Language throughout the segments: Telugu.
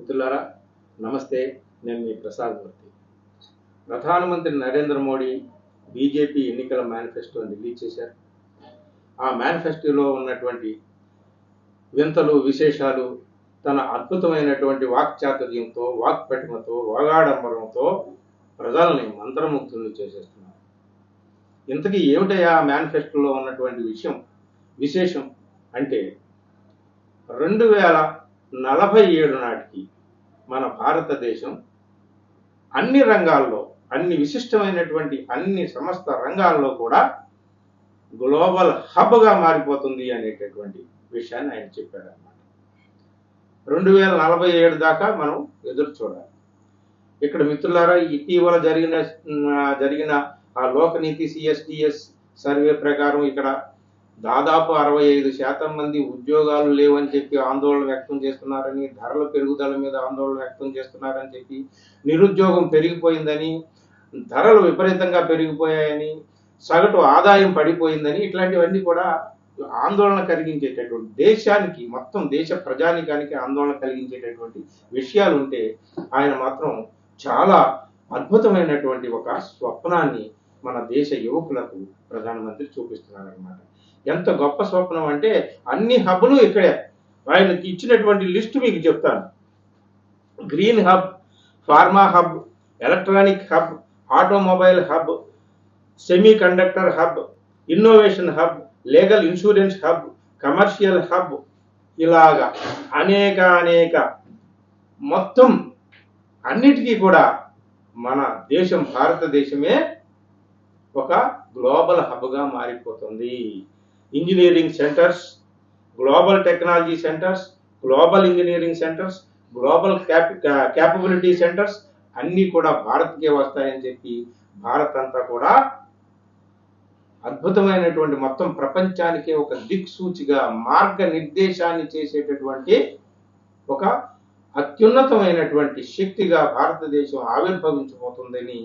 మిత్రులారా నమస్తే. నేను మీ ప్రసాద్ మూర్తి. ప్రధానమంత్రి నరేంద్ర మోడీ బీజేపీ ఎన్నికల మేనిఫెస్టోని రిలీజ్ చేశారు. ఆ మేనిఫెస్టోలో ఉన్నటువంటి వింతలు విశేషాలు తన అద్భుతమైనటువంటి వాక్చాతుర్యంతో వాక్పటిమతో వాగాడంబరంతో ప్రజల్ని మంత్రముగ్ధులు చేసేస్తున్నారు. ఇంతకీ ఏమిటయా ఆ మేనిఫెస్టోలో ఉన్నటువంటి విషయం విశేషం? అంటే రెండు వేల నలభై ఏడు నాటికి మన భారతదేశం అన్ని రంగాల్లో అన్ని విశిష్టమైనటువంటి అన్ని సమస్త రంగాల్లో కూడా గ్లోబల్ హబ్గా మారిపోతుంది అనేటటువంటి విషయాన్ని ఆయన చెప్పాడు అన్నమాట రెండు వేల నలభై ఏడు దాకా మనం ఎదురు చూడాలి. ఇక్కడ మిత్రులారా ఇటీవల జరిగిన జరిగిన ఆ లోకనీతి సిఎస్టిఎస్ సర్వే ప్రకారం ఇక్కడ దాదాపు అరవై ఐదు శాతం మంది ఉద్యోగాలు లేవని చెప్పి ఆందోళన వ్యక్తం చేస్తున్నారని ధరల పెరుగుదల మీద ఆందోళన వ్యక్తం చేస్తున్నారని చెప్పి నిరుద్యోగం పెరిగిపోయిందని ధరలు విపరీతంగా పెరిగిపోయాయని సగటు ఆదాయం పడిపోయిందని ఇట్లాంటివన్నీ కూడా ఆందోళన కలిగించేటటువంటి దేశానికి మొత్తం దేశ ప్రజానికానికి ఆందోళన కలిగించేటటువంటి విషయాలు ఉంటే ఆయన మాత్రం చాలా అద్భుతమైనటువంటి ఒక స్వప్నాన్ని మన దేశ యువకులకు ప్రధానమంత్రి చూపిస్తున్నారన్నమాట. ఎంత గొప్ప స్వప్నం అంటే అన్ని హబ్బులు ఇక్కడే. ఆయనకి ఇచ్చినటువంటి లిస్ట్ మీకు చెప్తాను. Green hub pharma hub electronic hub automobile hub semiconductor hub innovation hub legal insurance hub commercial hub ఇలాగా అనేక అనేక. మొత్తం అన్నిటికీ కూడా మన దేశం భారతదేశమే ఒక గ్లోబల్ హబ్గా మారిపోతుంది. Engineering centres global technology centres global engineering centres global cap capability centres అన్నీ కూడా భారత్కే వస్తాయని చెప్పి భారత్ అంతా కూడా అద్భుతమైనటువంటి మొత్తం ప్రపంచానికే ఒక దిక్సూచిగా మార్గ నిర్దేశాన్ని చేసేటటువంటి ఒక అత్యున్నతమైనటువంటి శక్తిగా భారతదేశం ఆవిర్భవించబోతుందని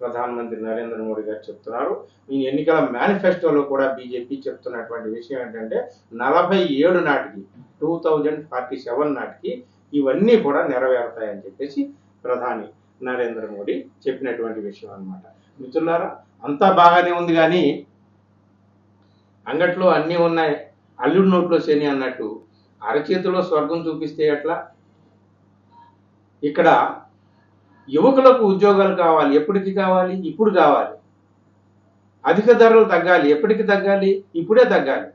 ప్రధానమంత్రి నరేంద్ర మోడీ గారు చెప్తున్నారు. ఈ ఎన్నికల మేనిఫెస్టోలో కూడా బీజేపీ చెప్తున్నటువంటి విషయం ఏంటంటే నలభై ఏడు నాటికి టూ థౌజండ్ ఫార్టీ సెవెన్ నాటికి ఇవన్నీ కూడా నెరవేరుతాయని చెప్పేసి ప్రధాని నరేంద్ర మోడీ చెప్పినటువంటి విషయం అన్నమాట. మిత్రులారా అంతా బాగానే ఉంది కానీ అంగట్లో అన్నీ ఉన్నాయి. అల్లుడి నోట్లో శని అన్నట్టు అరచేతిలో స్వర్గం చూపిస్తే ఎట్లా? ఇక్కడ యువకులకు ఉద్యోగాలు కావాలి ఎప్పటికి కావాలి? ఇప్పుడు కావాలి. అధిక ధరలు తగ్గాలి ఎప్పటికి తగ్గాలి? ఇప్పుడే తగ్గాలి.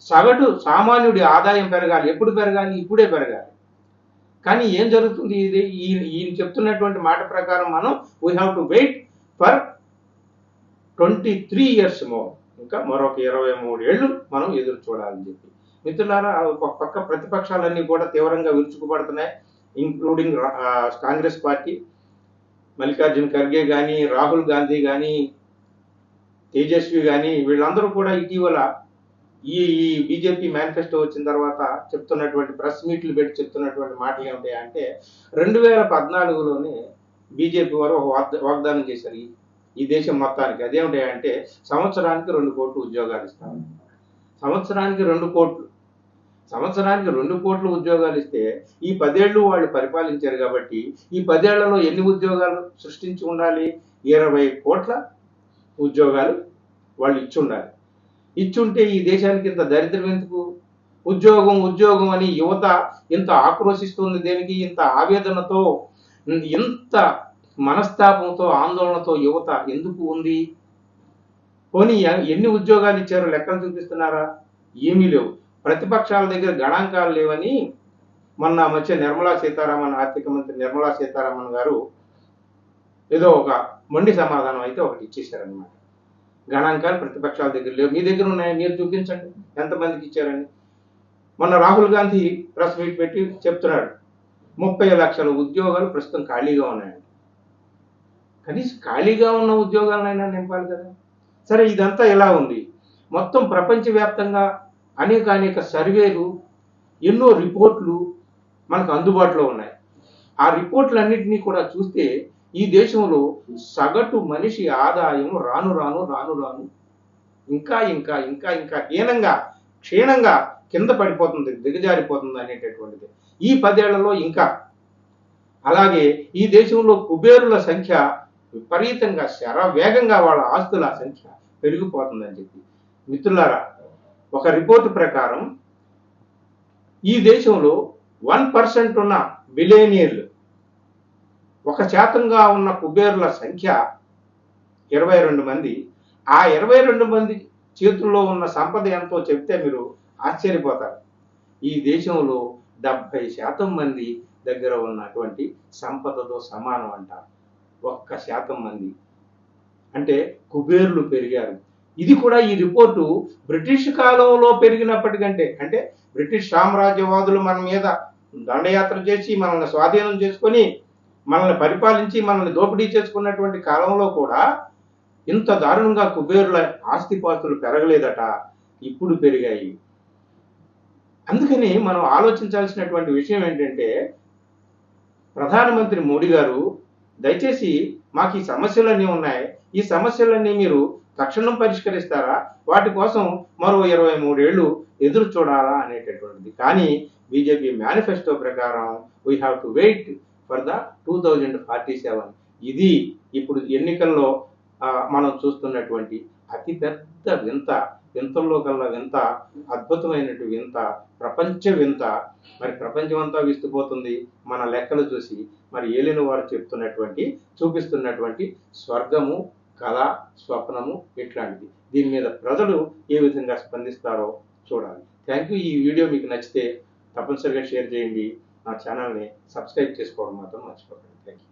సగటు సామాన్యుడి ఆదాయం పెరగాలి ఎప్పుడు పెరగాలి? ఇప్పుడే పెరగాలి. కానీ ఏం జరుగుతుంది? ఇది ఈ- ఈయన చెప్తున్నటువంటి మాట ప్రకారం మనం we have to wait for twenty three years more ఇంకా మరొక ఇరవై మూడు ఏళ్ళు మనం ఎదురు చూడాలని చెప్పి. మిత్రులారా ఒక పక్క ప్రతిపక్షాలన్నీ కూడా తీవ్రంగా విరుచుకుపడుతున్నాయి. ఇంక్లూడింగ్ కాంగ్రెస్ పార్టీ మల్లికార్జున్ ఖర్గే కానీ రాహుల్ గాంధీ కానీ తేజస్వి కానీ వీళ్ళందరూ కూడా ఇటీవల ఈ ఈ బీజేపీ మేనిఫెస్టో వచ్చిన తర్వాత చెప్తున్నటువంటి ప్రెస్ మీట్లు పెట్టి చెప్తున్నటువంటి మాటలు ఏమిటాయి అంటే రెండు వేల పద్నాలుగులోనే బీజేపీ వారు ఒక వాగ్దానం చేశారు ఈ- దేశం మొత్తానికి. అదేమిటాయి అంటే సంవత్సరానికి రెండు కోట్లు ఉద్యోగాలు ఇస్తామని సంవత్సరానికి రెండు కోట్లు. సంవత్సరానికి రెండు కోట్ల ఉద్యోగాలు ఇస్తే ఈ పదేళ్ళు వాళ్ళు పరిపాలించారు కాబట్టి ఈ పదేళ్ళలో ఎన్ని ఉద్యోగాలు సృష్టించి ఉండాలి? ఇరవై కోట్ల ఉద్యోగాలు వాళ్ళు ఇచ్చి ఉండాలి. ఇచ్చుంటే ఈ దేశానికి ఇంత దరిద్రం ఎందుకు? ఉద్యోగం ఉద్యోగం అని యువత ఇంత ఆక్రోశిస్తుంది దేనికి? ఇంత ఆవేదనతో ఇంత మనస్తాపంతో ఆందోళనతో యువత ఎందుకు ఉంది? పోనీ ఎన్ని ఉద్యోగాలు ఇచ్చారో? లెక్కలు చూపిస్తున్నారా? ఏమీ లేవు. ప్రతిపక్షాల దగ్గర గణాంకాలు లేవని మొన్న మధ్య నిర్మలా సీతారామన్ ఆర్థిక మంత్రి నిర్మలా సీతారామన్ గారు ఏదో ఒక మొండి సమాధానం అయితే ఒకటి ఇచ్చేశారనమాట గణాంకాలు ప్రతిపక్షాల దగ్గర లేవు. మీ దగ్గర ఉన్నాయి? మీరు చూపించండి. ఎంతమందికి ఇచ్చారని. మొన్న రాహుల్ గాంధీ ప్రెస్ మీట్ పెట్టి చెప్తున్నాడు ముప్పై లక్షల ఉద్యోగాలు ప్రస్తుతం ఖాళీగా ఉన్నాయండి కనీసం ఖాళీగా ఉన్న ఉద్యోగాలనైనా నింపాలి కదా. సరే ఇదంతా ఎలా ఉంది? మొత్తం ప్రపంచవ్యాప్తంగా అనేక అనేక సర్వేలు ఎన్నో రిపోర్ట్లు మనకు అందుబాటులో ఉన్నాయి. ఆ రిపోర్ట్లన్నింటినీ కూడా చూస్తే ఈ దేశంలో సగటు మనిషి ఆదాయం రాను రాను రాను రాను ఇంకా ఇంకా ఇంకా ఇంకా హీనంగా క్షీణంగా కింద పడిపోతుంది దిగజారిపోతుంది అనేటటువంటిది. ఈ పదేళ్ళలో ఇంకా. అలాగే ఈ దేశంలో కుబేరుల సంఖ్య విపరీతంగా శర వేగంగా వాళ్ళ ఆస్తుల సంఖ్య పెరిగిపోతుందని చెప్పి. మిత్రులారా ఒక రిపోర్టు ప్రకారం ఈ దేశంలో వన్ పర్సెంట్ ఉన్న బిలేనియర్లు ఒక శాతంగా ఉన్న కుబేరుల సంఖ్య ఇరవై రెండు మంది. ఆ ఇరవై రెండు మంది చేతుల్లో ఉన్న సంపద ఎంతో చెప్తే మీరు ఆశ్చర్యపోతారు. ఈ దేశంలో డెబ్బై శాతం మంది దగ్గర ఉన్నటువంటి సంపదతో సమానం అంట ఒక్క శాతం మంది. అంటే కుబేర్లు పెరిగారు. ఇది కూడా ఈ రిపోర్టు బ్రిటిష్ కాలంలో పెరిగినప్పటికంటే అంటే బ్రిటిష్ సామ్రాజ్యవాదులు మన మీద దండయాత్ర చేసి మనల్ని స్వాధీనం చేసుకొని మనల్ని పరిపాలించి మనల్ని దోపిడీ చేసుకున్నటువంటి కాలంలో కూడా ఇంత దారుణంగా కుబేరుల ఆస్తిపాస్తులు పెరగలేదట ఇప్పుడు పెరిగాయి. అందుకని మనం ఆలోచించాల్సినటువంటి విషయం ఏంటంటే ప్రధానమంత్రి మోడీ గారు దయచేసి మాకు ఈ సమస్యలన్నీ ఉన్నాయి. ఈ సమస్యలన్నీ మీరు తక్షణం పరిష్కరిస్తారా? వాటి కోసం మరో ఇరవై మూడేళ్ళు ఎదురు చూడాలా అనేటటువంటిది. కానీ బీజేపీ మేనిఫెస్టో ప్రకారం we have to wait for the two thousand forty seven ఇది ఇప్పుడు ఎన్నికల్లో మనం చూస్తున్నటువంటి అతి పెద్ద వింత వింతల్లో కల్లా వింత అద్భుతమైనటువంటి వింత ప్రపంచ వింత. మరి ప్రపంచం అంతా విస్తుపోతుంది మన లెక్కలు చూసి. మరి ఏలిన వారు చెప్తున్నటువంటి చూపిస్తున్నటువంటి స్వర్గము కళ స్వప్నము ఇట్లాంటిది దీని మీద ప్రజలు ఏ విధంగా స్పందిస్తారో చూడాలి. థ్యాంక్ యూ ఈ వీడియో మీకు నచ్చితే తప్పనిసరిగా షేర్ చేయండి. నా ఛానల్ని సబ్స్క్రైబ్ చేసుకోవడం మాత్రం మర్చిపోకండి. Thank you